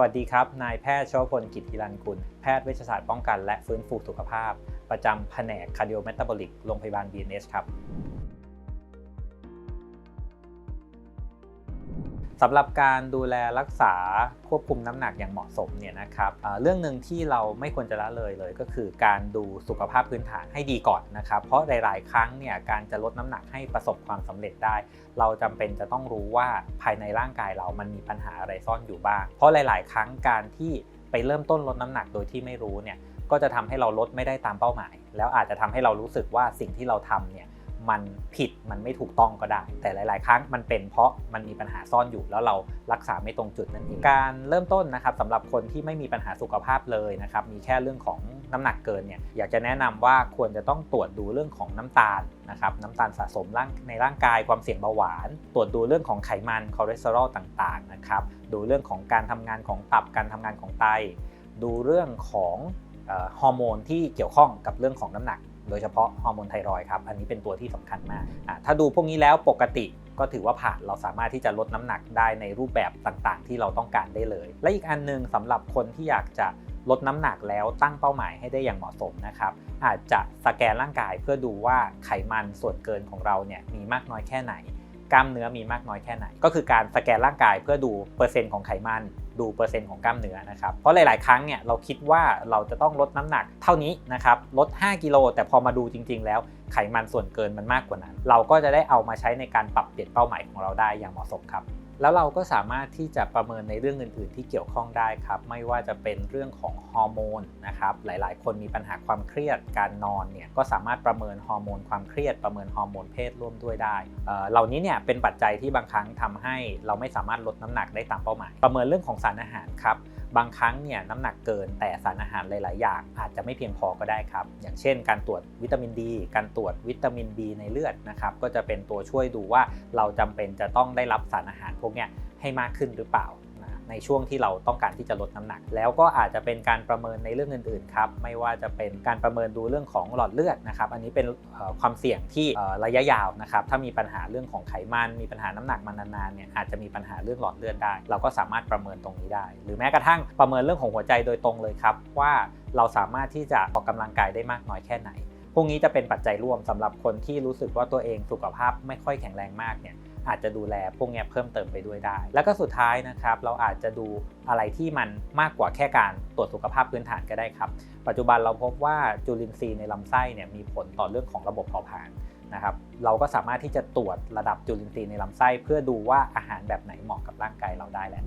วัสดีครับ นายแพทย์ชวพลกิจฮิรันกุล แพทย์เวชศาสตร์ป้องกันและฟื้นฟูสุขภาพ ประจำแผนกคาร์ดิโอเมตาบอลิกโรงพยาบาล BNS ครับ สำหรับการดูแลรักษาควบคุมน้ำหนักอย่างเหมาะสมเนี่ยนะครับเเรื่องหนึ่งที่เราไม่ควรจะละเลยเลย ก็คือการดูสุขภาพพื้นฐานให้ดีก่อนนะครับ เพราะหลาย ๆ ครั้งเนี่ยการจะลดน้ำหนักให้ประสบความสำเร็จได้ เราจำเป็นจะต้องรู้ว่าภายในร่างกายเรามันมีปัญหาอะไรซ่อนอยู่บ้าง เพราะหลาย ๆ ครั้งการที่ไปเริ่มต้นลดน้ำหนักโดยที่ไม่รู้เนี่ยก็จะทำให้เราลดไม่ได้ตามเป้าหมาย แล้วอาจจะทำให้เรารู้สึกว่าสิ่งที่เราทำเนี่ย มันผิดมันไม่ถูกต้องก็ได้ แต่หลาย ๆ ครั้งมันเป็นเพราะมันมีปัญหาซ่อนอยู่แล้วเรารักษาไม่ตรงจุดนั่นเองการเริ่มต้นนะครับสำหรับคนที่ไม่มีปัญหาสุขภาพเลยนะครับมีแค่เรื่องของน้ำหนักเกินเนี่ยอยากจะแนะนำว่าควรจะต้องตรวจดูเรื่องของน้ำตาลนะครับน้ำตาลสะสมร่างในร่างกายความเสี่ยงเบาหวาน ตรวจดูเรื่องของไขมันคอเลสเตอรอลต่าง ๆ นะครับ ดูเรื่องของการทำงานของตับการทำงานของไต ดูเรื่องของฮอร์โมนที่เกี่ยวข้องกับเรื่องของน้ำหนัก โดยเฉพาะฮอร์โมนไทรอยครับ อันนี้เป็นตัวที่สำคัญมาก ถ้าดูพวกนี้แล้วปกติก็ถือว่าผ่านเราสามารถที่จะลดน้ำหนักได้ในรูปแบบต่างๆ ที่เราต้องการได้เลย และอีกอันหนึงสำหรับคนที่อยากจะลดน้ำหนักแล้วตั้งเป้าหมายให้ได้อย่างเหมาะสมนะครับ อาจจะสแกนร่างกายเพื่อดูว่าไขมันส่วนเกินของเราเนี่ยมีมากน้อยแค่ไหน กล้ามเนื้อมีมากน้อยแค่ไหน ก็คือการสแกนร่างกายเพื่อดูเปอร์เซ็นต์ของไขมัน ดูเปอร์เซ็นต์ของกล้ามเนื้อนะครับ เพราะหลาย ๆ ครั้งเนี่ยเราคิดว่าเราจะต้องลดน้ำหนักเท่านี้นะครับลด 5 กิโล แต่พอมาดูจริง ๆ แล้วไขมันส่วนเกินมันมากกว่านั้น เราก็จะได้เอามาใช้ในการปรับเปลี่ยนเป้าหมายของเราได้อย่างเหมาะสมครับ แล้วเราก็สามารถที่จะประเมินในเรื่องอื่น ๆ ที่เกี่ยวข้องได้ครับ ไม่ว่าจะเป็นเรื่องของฮอร์โมนนะครับ หลาย ๆ คนมีปัญหาความเครียด การนอนเนี่ยก็สามารถประเมินฮอร์โมนความเครียด ประเมินฮอร์โมนเพศร่วมด้วยได้เอ่อเหล่านี้เนี่ยเป็นปัจจัยที่บางครั้งทำให้เราไม่สามารถลดน้ำหนักได้ตามเป้าหมาย ประเมินเรื่องของสารอาหารครับ บางครั้งเนี่ยน้ำหนักเกินแต่สารอาหารหลาย ๆ อย่างอาจจะไม่เพียงพอก็ได้ครับ อย่างเช่น การตรวจวิตามินดี การตรวจวิตามิน B ในเลือดนะครับก็จะเป็นตัวช่วยดูว่าเราจำเป็นจะต้องได้รับสารอาหารพวกนี้ให้มากขึ้นหรือเปล่า ในช่วงที่เราต้องการที่จะลดน้ำหนัก แล้วก็อาจจะเป็นการประเมินในเรื่องอื่นๆครับไม่ว่าจะเป็นการประเมินดูเรื่องของหลอดเลือดนะครับอันนี้เป็นความเสี่ยงที่ระยะยาวนะครับถ้ามีปัญหาเรื่องของไขมันมีปัญหาน้ำหนักมานานๆเนี่ยอาจจะมีปัญหาเรื่องหลอดเลือดได้ เราก็สามารถประเมินตรงนี้ได้ หรือแม้กระทั่งประเมินเรื่องของหัวใจโดยตรงเลยครับว่าเราสามารถที่จะออกกำลังกายได้มากน้อยแค่ไหนพวกนี้จะเป็นปัจจัยร่วมสำหรับคนที่รู้สึกว่าตัวเองสุขภาพไม่ค่อยแข็งแรงมากเนี่ย อาจจะดูแลพวกนี้เพิ่มเติมไปด้วยได้ แล้วก็สุดท้ายนะครับเราอาจจะดูอะไรที่มันมากกว่าแค่การตรวจสุขภาพพื้นฐานก็ได้ครับ ปัจจุบันเราพบว่าจุลินทรีย์ในลำไส้เนี่ยมีผลต่อเรื่องของระบบเผาผลาญนะครับเราก็สามารถที่จะตรวจระดับจุลินทรีย์ในลำไส้ เพื่อดูว่าอาหารแบบไหนเหมาะกับร่างกายเราได้แล้ว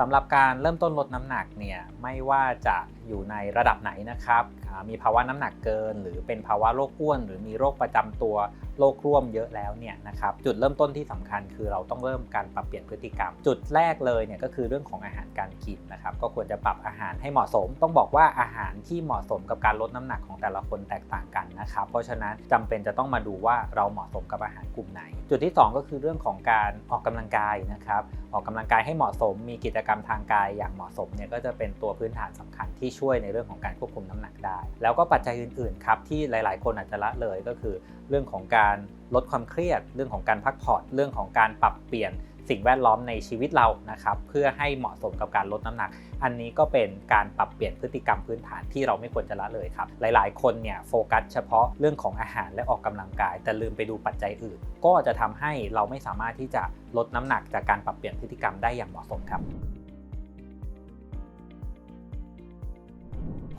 สำหรับการเริ่มต้นลดน้ำหนักเนี่ยไม่ว่าจะอยู่ในระดับไหนนะครับ มีภาวะน้ำหนักเกิน หรือเป็นภาวะโรคอ้วน หรือมีโรคประจำตัวโรคร่วมเยอะแล้วเนี่ยนะครับจุดเริ่มต้นที่สำคัญคือเราต้องเริ่มการปรับเปลี่ยนพฤติกรรม จุดแรกเลยเนี่ยก็คือเรื่องของอาหารการกินนะครับก็ควรจะปรับอาหารให้เหมาะสม ต้องบอกว่าอาหารที่เหมาะสมกับการลดน้ำหนักของแต่ละคนแตกต่างกันนะครับเพราะฉะนั้นจำเป็นจะต้องมาดูว่าเราเหมาะสมกับอาหารกลุ่มไหน จุดที่สองก็คือเรื่องของการออกกำลังกายนะครับออกกำลังกายให้เหมาะสม มีกิจกรรมทางกายอย่างเหมาะสมเนี่ยก็จะเป็นตัวพื้นฐานสำคัญที่ช่วยในเรื่องของการควบคุมน้ำหนักได้แล้วก็ปัจจัยอื่นๆครับที่หลาย ๆ คนอาจจะละเลยก็คือ เรื่องของการลดความเครียด เรื่องของการพักผ่อนเรื่องของการปรับเปลี่ยนสิ่งแวดล้อมในชีวิตเรานะครับเพื่อให้เหมาะสมกับการลดน้ำหนัก อันนี้ก็เป็นการปรับเปลี่ยนพฤติกรรมพื้นฐานที่เราไม่ควรจะละเลยครับ หลายๆ คนเนี่ยโฟกัสเฉพาะเรื่องของอาหารและออกกำลังกาย แต่ลืมไปดูปัจจัยอื่น ก็จะทำให้เราไม่สามารถที่จะลดน้ำหนักจากการปรับเปลี่ยนพฤติกรรมได้อย่างเหมาะสมครับ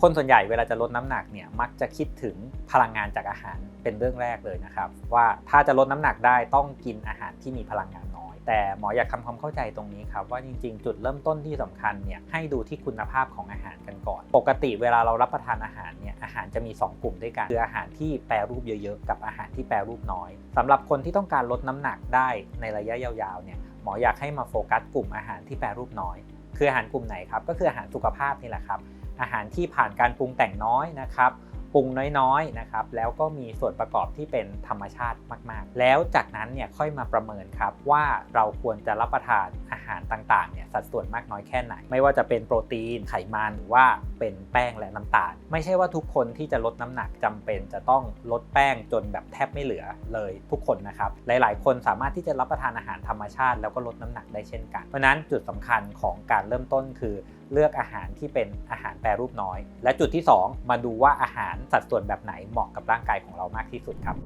คนส่วนใหญ่เวลาจะลดน้ำหนักเนี่ยมักจะคิดถึงพลังงานจากอาหารเป็นเรื่องแรกเลยนะครับ ว่าถ้าจะลดน้ำหนักได้ต้องกินอาหารที่มีพลังงานน้อย แต่หมออยากทำความเข้าใจตรงนี้ครับว่าจริง ๆ จุดเริ่มต้นที่สำคัญเนี่ยให้ดูที่คุณภาพของอาหารกันก่อน ปกติเวลาเรารับประทานอาหารเนี่ยอาหารจะมี 2 กลุ่มด้วยกัน คืออาหารที่แปรรูปเยอะๆ กับอาหารที่แปรรูปน้อยสำหรับคนที่ต้องการลดน้ำหนักได้ในระยะยาวๆเนี่ยหมออยากให้มาโฟกัสกลุ่มอาหารที่แปรรูปน้อย คืออาหารกลุ่มไหนครับก็คืออาหารสุขภาพนี่แหละครับ อาหารที่ผ่านการปรุงแต่งน้อยนะครับปรุงน้อยๆนะครับแล้วก็มีส่วนประกอบที่เป็นธรรมชาติมากๆ แล้วจากนั้นเนี่ยค่อยมาประเมินครับว่าเราควรจะรับประทานอาหารต่างๆเนี่ยสัดส่วนมากน้อยแค่ไหน ไม่ว่าจะเป็นโปรตีนไขมันหรือว่า เป็นแป้งและน้ำตาล ไม่ใช่ว่าทุกคนที่จะลดน้ำหนักจำเป็น จะต้องลดแป้งจนแบบแทบไม่เหลือเลยทุกคนนะครับ หลายๆ คนสามารถที่จะรับประทานอาหารธรรมชาติ แล้วก็ลดน้ำหนักได้เช่นกัน เพราะนั้นจุดสำคัญของการเริ่มต้นคือเลือกอาหารที่เป็นอาหารแปรรูปน้อย และจุดที่ 2 มาดูว่าอาหารสัดส่วนแบบไหนเหมาะกับร่างกายของเรามากที่สุดครับ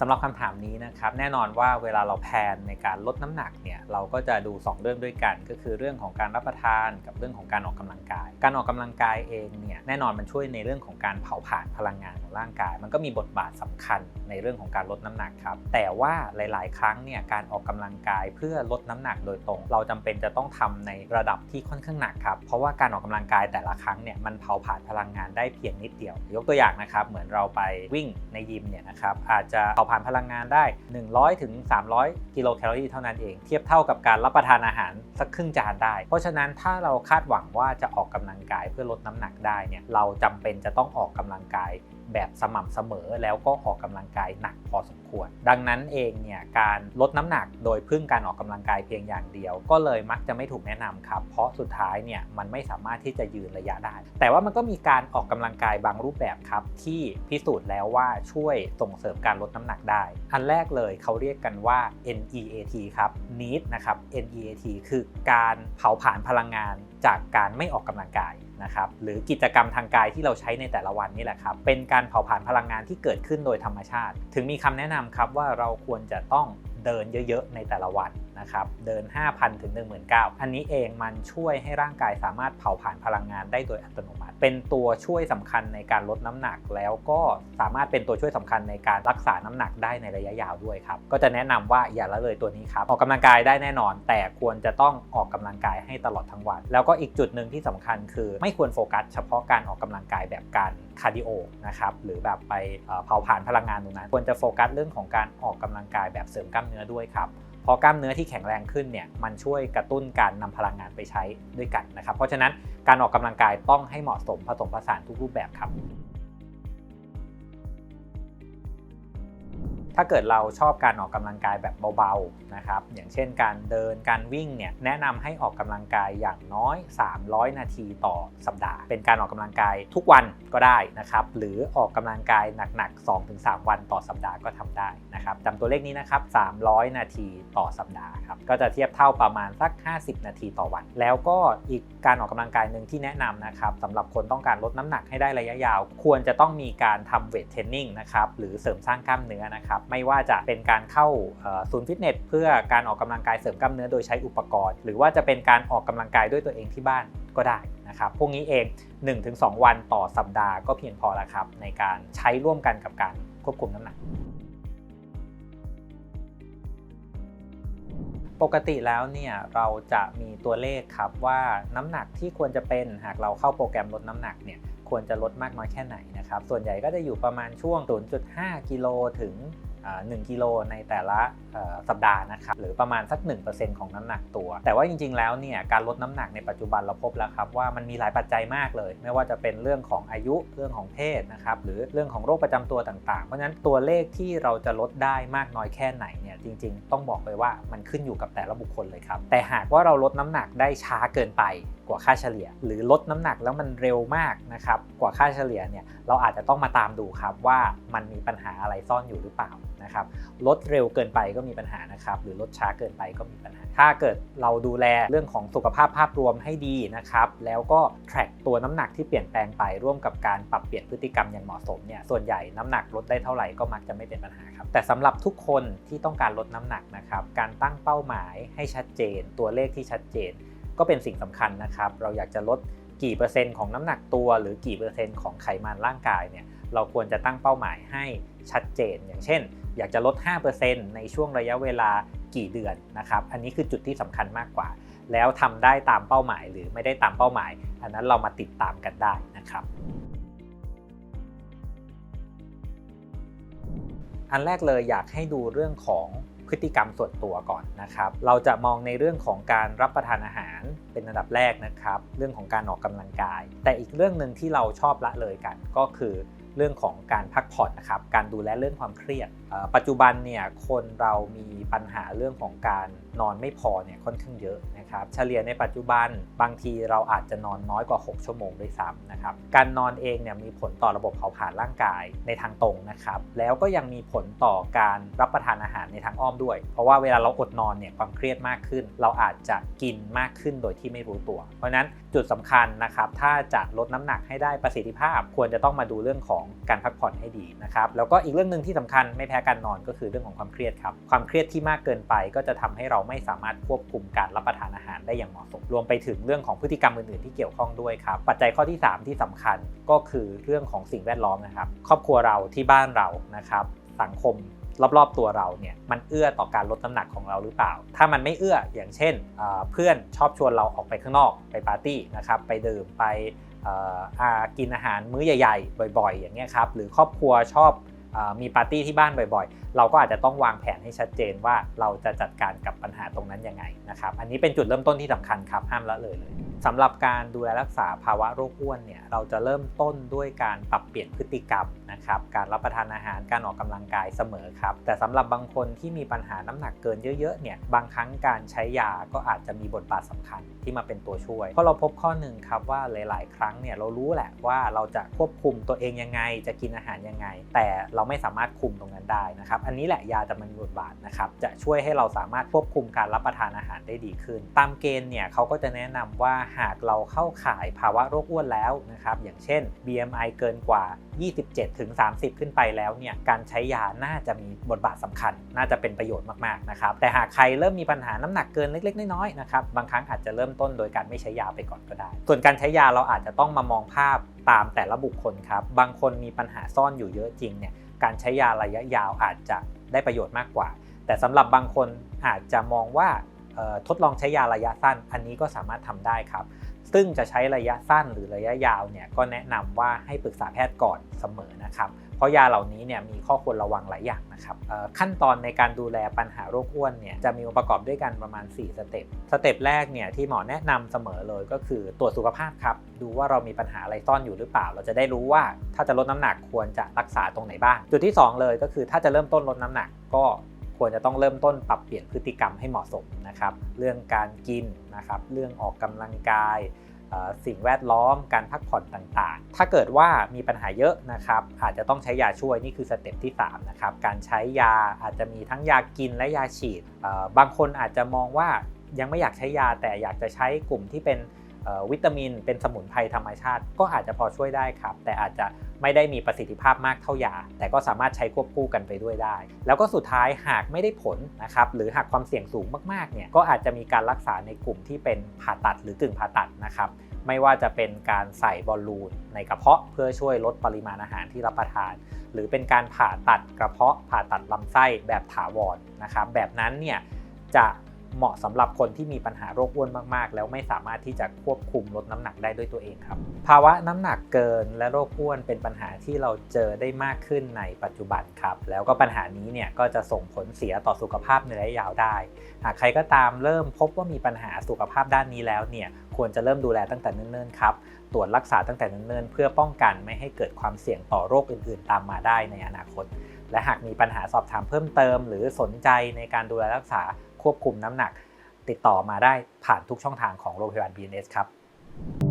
สำหรับคำถามนี้นะครับแน่นอนว่าเวลาเราแพลนในการลดน้ำหนักเนี่ยเราก็จะดู 2 เรื่องด้วยกัน ก็คือเรื่องของการรับประทานกับเรื่องของการออกกำลังกาย การออกกำลังกายเองเนี่ยแน่นอนมันช่วยในเรื่องของการเผาผลาญพลังงานของร่างกาย มันก็มีบทบาทสำคัญในเรื่องของการลดน้ำหนักครับแต่ว่าหลาย ๆ ครั้งเนี่ยการออกกำลังกายเพื่อลดน้ำหนักโดยตรง เราจำเป็นจะต้องทำในระดับที่ค่อนข้างหนักครับเพราะว่าการออกกำลังกายแต่ละครั้งเนี่ยมันเผาผลาญพลังงานได้เพียงนิดเดียว ยกตัวอย่างนะครับเหมือนเราไปวิ่งในยิมเนี่ยนะครับอาจจะเผาผลาญพลังงานได้ 100ถึง300 กิโลแคลอรี่เท่านั้นเอง เทียบเท่ากับการรับประทานอาหารสักครึ่งจานได้ เพราะฉะนั้นถ้าเราคาดหวังว่าจะออกกำลังกายเพื่อลดน้ำหนักได้เนี่ยเราจำเป็นจะต้องออกกำลังกายแบบสม่ำเสมอแล้วก็ออกกำลังกายหนักพอสมควร ดังนั้นเองเนี่ยการลดน้ำหนักโดยพึ่งการออกกำลังกายเพียงอย่างเดียว ก็เลยมักจะไม่ถูกแนะนำครับ เพราะสุดท้ายเนี่ยมันไม่สามารถที่จะยืนระยะได้ แต่ว่ามันก็มีการออกกำลังกายบางรูปแบบครับ ที่พิสูจน์แล้วว่าช่วยส่งเสริมการลดน้ำหนักได้ อันแรกเลยเขาเรียกกันว่า NEAT ครับ NEAT นะครับ NEAT คือการเผาผลาญพลังงานจากการไม่ออกกำลังกาย นะครับหรือกิจกรรมทางกายที่เราใช้ในแต่ละวันนี่แหละครับเป็นการเผาผลาญพลังงานที่เกิดขึ้นโดยธรรมชาติ ถึงมีคำแนะนำครับว่าเราควรจะต้องเดินเยอะ ๆ ในแต่ละวัน นะครับเดิน 5,000 ถึง 19,000 อันนี้เองมันช่วยให้ร่างกายสามารถเผาผลาญพลังงานได้โดยอัตโนมัติ เป็นตัวช่วยสำคัญในการลดน้ำหนัก แล้วก็สามารถเป็นตัวช่วยสำคัญในการรักษาน้ำหนักได้ในระยะยาวด้วยครับ ก็จะแนะนำว่าอย่าละเลยตัวนี้ครับ ออกกำลังกายได้แน่นอน แต่ควรจะต้องออกกำลังกายให้ตลอดทั้งวัน แล้วก็อีกจุดหนึ่งที่สำคัญคือไม่ควรโฟกัสเฉพาะการออกกำลังกายแบบการคาร์ดิโอนะครับหรือแบบไปเผาผลาญพลังงานตรงนั้น ควรจะโฟกัสเรื่องของการออกกำลังกายแบบเสริมกล้ามเนื้อด้วยครับ พอกล้ามเนื้อที่แข็งแรงขึ้นเนี่ยมันช่วยกระตุ้นการนำพลังงานไปใช้ด้วยกันนะครับ เพราะฉะนั้นการออกกำลังกายต้องให้เหมาะสมผสมผสานทุกรูปแบบครับ ถ้าเกิดเราชอบการออกกำลังกายแบบเบาๆนะครับอย่างเช่นการเดินการวิ่งเนี่ยแนะนำให้ออกกำลังกายอย่างน้อย 300 นาทีต่อสัปดาห์ เป็นการออกกำลังกายทุกวันก็ได้นะครับหรือออกกำลังกายหนักๆ 2-3 วันต่อสัปดาห์ก็ทำได้นะครับจำตัวเลขนี้นะครับ 300 นาทีต่อสัปดาห์ครับก็จะเทียบเท่าประมาณสัก 50 นาทีต่อวัน แล้วก็อีกการออกกำลังกายหนึ่งที่แนะนำนะครับสำหรับคนต้องการลดน้ำหนักให้ได้ระยะยาว ควรจะต้องมีการทำเวทเทรนนิ่งนะครับหรือเสริมสร้างกล้ามเนื้อนะครับไม่ว่าจะเป็นการเข้าศูนย์ฟิตเนสเพื่อการออกกำลังกายเสริมกล้ามเนื้อโดยใช้อุปกรณ์ หรือว่าจะเป็นการออกกำลังกายด้วยตัวเองที่บ้านก็ได้นะครับพวกนี้เอง 1-2 วันต่อสัปดาห์ก็เพียงพอแล้วครับในการใช้ร่วมกันกับการควบคุมน้ำหนักปกติแล้วเนี่ยเราจะมีตัวเลขครับว่าน้ำหนักที่ควรจะเป็นหากเราเข้าโปรแกรมลดน้ำหนักเนี่ยควรจะลดมากน้อยแค่ไหนนะครับส่วนใหญ่ก็จะอยู่ประมาณช่วง 0.5 กิโลถึง 1กิโลในแต่ละสัปดาห์นะครับหรือประมาณสัก 1%ของน้ำหนักตัว แต่ว่าจริง ๆ แล้วเนี่ยการลดน้ำหนักในปัจจุบันเราพบแล้วครับว่ามันมีหลายปัจจัยมากเลย ไม่ว่าจะเป็นเรื่องของอายุเรื่องของเพศนะครับหรือเรื่องของโรคประจำตัวต่าง ๆ เพราะฉะนั้นตัวเลขที่เราจะลดได้มากน้อยแค่ไหนเนี่ยจริง ๆ ต้องบอกไปว่ามันขึ้นอยู่กับแต่ละบุคคลเลยครับแต่หากว่าเราลดน้ำหนักได้ช้าเกินไป กว่าค่าเฉลี่ย หรือลดน้ำหนักแล้วมันเร็วมากนะครับกว่าค่าเฉลี่ยเนี่ยเราอาจจะต้องมาตามดูครับว่ามันมีปัญหาอะไรซ่อนอยู่หรือเปล่านะครับลดเร็วเกินไปก็มีปัญหานะครับหรือลดช้าเกินไปก็มีปัญหา ถ้าเกิดเราดูแลเรื่องของสุขภาพภาพรวมให้ดีนะครับแล้วก็ track ตัวน้ำหนักที่เปลี่ยนแปลงไปร่วมกับการปรับเปลี่ยนพฤติกรรมอย่างเหมาะสมเนี่ยส่วนใหญ่น้ำหนักลดได้เท่าไหร่ก็มักจะไม่เป็นปัญหาครับแต่สำหรับทุกคนที่ต้องการลดน้ำหนักนะครับการตั้งเป้าหมายให้ชัดเจน ตัวเลขที่ชัดเจน ก็เป็นสิ่งสำคัญนะครับ เราอยากจะลดกี่เปอร์เซ็นต์ของน้ำหนักตัว หรือกี่เปอร์เซ็นต์ของไขมันร่างกายเนี่ยเราควรจะตั้งเป้าหมายให้ชัดเจน อย่างเช่น อยากจะลด 5%ในช่วงระยะเวลากี่เดือนนะครับ อันนี้คือจุดที่สำคัญมากกว่า แล้วทำได้ตามเป้าหมาย หรือไม่ได้ตามเป้าหมาย อันนั้นเรามาติดตามกันได้นะครับ อันแรกเลยอยากให้ดูเรื่องของ พฤติกรรมส่วนตัวก่อนนะครับ เราจะมองในเรื่องของการรับประทานอาหารเป็นอันดับแรกนะครับ เรื่องของการออกกำลังกาย แต่อีกเรื่องหนึ่งที่เราชอบละเลยกันก็คือเรื่องของการพักผ่อนนะครับ การดูแลเรื่องความเครียด ปัจจุบันเนี่ยคนเรามีปัญหาเรื่องของการนอนไม่พอเนี่ยค่อนข้างเยอะ นะครับเฉลี่ยในปัจจุบันบางทีเราอาจจะนอนน้อยกว่า 6 ชั่วโมงด้วยซ้ำนะครับการนอนเองเนี่ยมีผลต่อระบบเผาผลาญร่างกายในทางตรงนะครับแล้วก็ยังมีผลต่อการรับประทานอาหารในทางอ้อมด้วย เพราะว่าเวลาเราอดนอนเนี่ยความเครียดมากขึ้น เราอาจจะกินมากขึ้นโดยที่ไม่รู้ตัว เพราะฉะนั้นจุดสำคัญนะครับถ้าจะลดน้ำหนักให้ได้ประสิทธิภาพ ควรจะต้องมาดูเรื่องของการพักผ่อนให้ดีนะครับแล้วก็อีกเรื่องหนึ่งที่สำคัญไม่แพ้การนอนก็คือเรื่องของความเครียดครับความเครียดที่มากเกินไปก็จะทำให้เราไม่สามารถควบคุมการรับประทานอาหารได้อย่างเหมาะสม รวมไปถึงเรื่องของพฤติกรรมอื่นๆที่เกี่ยวข้องด้วยครับ ปัจจัยข้อที่ 3 ที่สำคัญก็คือเรื่องของสิ่งแวดล้อมนะครับ ครอบครัวเราที่บ้านเรานะครับ สังคมรอบๆตัวเราเนี่ยมันเอื้อต่อการลดน้ำหนักของเราหรือเปล่า ถ้ามันไม่เอื้ออย่างเช่น เพื่อนชอบชวนเราออกไปข้างนอกไปปาร์ตี้นะครับไปดื่มไปกินอาหารมื้อใหญ่ ๆ บ่อย ๆ อย่างเงี้ยครับหรือครอบครัวชอบ มีปาร์ตี้ที่บ้านบ่อยๆ เราก็อาจจะต้องวางแผนให้ชัดเจนว่าเราจะจัดการกับปัญหาตรงนั้นยังไงนะครับ อันนี้เป็นจุดเริ่มต้นที่สำคัญครับ ห้ามละเลยเลย สำหรับการดูแลรักษาภาวะโรคอ้วนเนี่ยเราจะเริ่มต้นด้วยการปรับเปลี่ยนพฤติกรรมนะครับการรับประทานอาหารการออกกำลังกายเสมอครับ แต่สำหรับบางคนที่มีปัญหาน้ำหนักเกินเยอะๆเนี่ยบางครั้งการใช้ยาก็อาจจะมีบทบาทสำคัญที่มาเป็นตัวช่วย เพราะเราพบข้อหนึ่งครับว่าหลาย ๆ ครั้งเนี่ยเรารู้แหละว่าเราจะควบคุมตัวเองยังไง จะกินอาหารยังไง แต่เราไม่สามารถคุมตรงนั้นได้นะครับอันนี้แหละยาจะมันบทบาทนะครับจะช่วยให้เราสามารถควบคุมการรับประทานอาหารได้ดีขึ้น ตามเกณฑ์เนี่ยเขาก็จะแนะนำว่าหากเราเข้าข่ายภาวะโรคอ้วนแล้วนะครับอย่างเช่น BMI เกินกว่า 27ถึง30 ขึ้นไปแล้วเนี่ยการใช้ยาน่าจะมีบทบาทสำคัญ น่าจะเป็นประโยชน์มากๆนะครับแต่หากใครเริ่มมีปัญหาน้ำหนักเกินเล็ก ๆ น้อยๆนะครับบางครั้งอาจจะเริ่มต้นโดยการไม่ใช้ยาไปก่อนก็ได้ ส่วนการใช้ยาเราอาจจะต้องมามองภาพตามแต่ละบุคคลครับบางคนมีปัญหาซ่อนอยู่เยอะจริงเนี่ยการใช้ยาระยะยาวอาจจะได้ประโยชน์มากกว่า แต่สำหรับบางคนอาจจะมองว่า ทดลองใช้ยาระยะสั้น อันนี้ก็สามารถทำได้ครับ ซึ่งจะใช้ระยะสั้นหรือระยะยาวเนี่ยก็แนะนำว่าให้ปรึกษาแพทย์ก่อนเสมอนะครับ เพราะยาเหล่านี้เนี่ยมีข้อควรระวังหลายอย่างนะครับขั้นตอนในการดูแลปัญหาโรคอ้วนเนี่ยจะมีองค์ประกอบด้วยกันประมาณ 4 สเต็ป สเต็ปแรกเนี่ยที่หมอแนะนำเสมอเลยก็คือตรวจสุขภาพครับ ดูว่าเรามีปัญหาอะไรซ่อนอยู่หรือเปล่า เราจะได้รู้ว่าถ้าจะลดน้ำหนักควรจะรักษาตรงไหนบ้าง จุดที่ 2 เลยก็คือถ้าจะเริ่มต้นลดน้ำหนักก็ ควรจะต้องเริ่มต้นปรับเปลี่ยนพฤติกรรมให้เหมาะสมนะครับ เรื่องการกินนะครับ เรื่องออกกำลังกาย สิ่งแวดล้อม การพักผ่อนต่างๆ ถ้าเกิดว่ามีปัญหาเยอะนะครับ อาจจะต้องใช้ยาช่วยนี่คือสเต็ปที่3นะครับ การใช้ยาอาจจะมีทั้งยากินและยาฉีด บางคนอาจจะมองว่ายังไม่อยากใช้ยาแต่อยากจะใช้กลุ่มที่เป็น วิตามิน เป็นสมุนไพรธรรมชาติ ก็อาจจะพอช่วยได้ครับ แต่อาจจะไม่ได้มีประสิทธิภาพมากเท่ายา แต่ก็สามารถใช้ควบคู่กันไปด้วยได้ แล้วก็สุดท้ายหากไม่ได้ผลนะครับหรือหากความเสี่ยงสูงมากๆเนี่ยก็อาจจะมีการรักษาในกลุ่มที่เป็นผ่าตัดหรือกึ่งผ่าตัดนะครับไม่ว่าจะเป็นการใส่บอลลูนในกระเพาะเพื่อช่วยลดปริมาณอาหารที่รับประทาน หรือเป็นการผ่าตัดกระเพาะผ่าตัดลำไส้แบบถาวรนะครับแบบนั้นเนี่ยจะ เหมาะสำหรับคนที่มีปัญหาโรคอ้วนมากๆ แล้วไม่สามารถที่จะควบคุมลดน้ำหนักได้ด้วยตัวเองครับ ภาวะน้ำหนักเกินและโรคอ้วนเป็นปัญหาที่เราเจอได้มากขึ้นในปัจจุบันครับ แล้วก็ปัญหานี้เนี่ยก็จะส่งผลเสียต่อสุขภาพในระยะยาวได้ หากใครก็ตามเริ่มพบว่ามีปัญหาสุขภาพด้านนี้แล้วเนี่ยควรจะเริ่มดูแลตั้งแต่เนิ่นๆครับตรวจรักษาตั้งแต่เนิ่นๆเพื่อป้องกันไม่ให้เกิดความเสี่ยงต่อโรคอื่นๆ ตามมาได้ในอนาคต และหากมีปัญหาสอบถามเพิ่มเติม หรือสนใจในการดูแลรักษา ควบคุมน้ำหนัก ติดต่อมาได้ผ่านทุกช่องทางของโรงพยาบาล BNS ครับ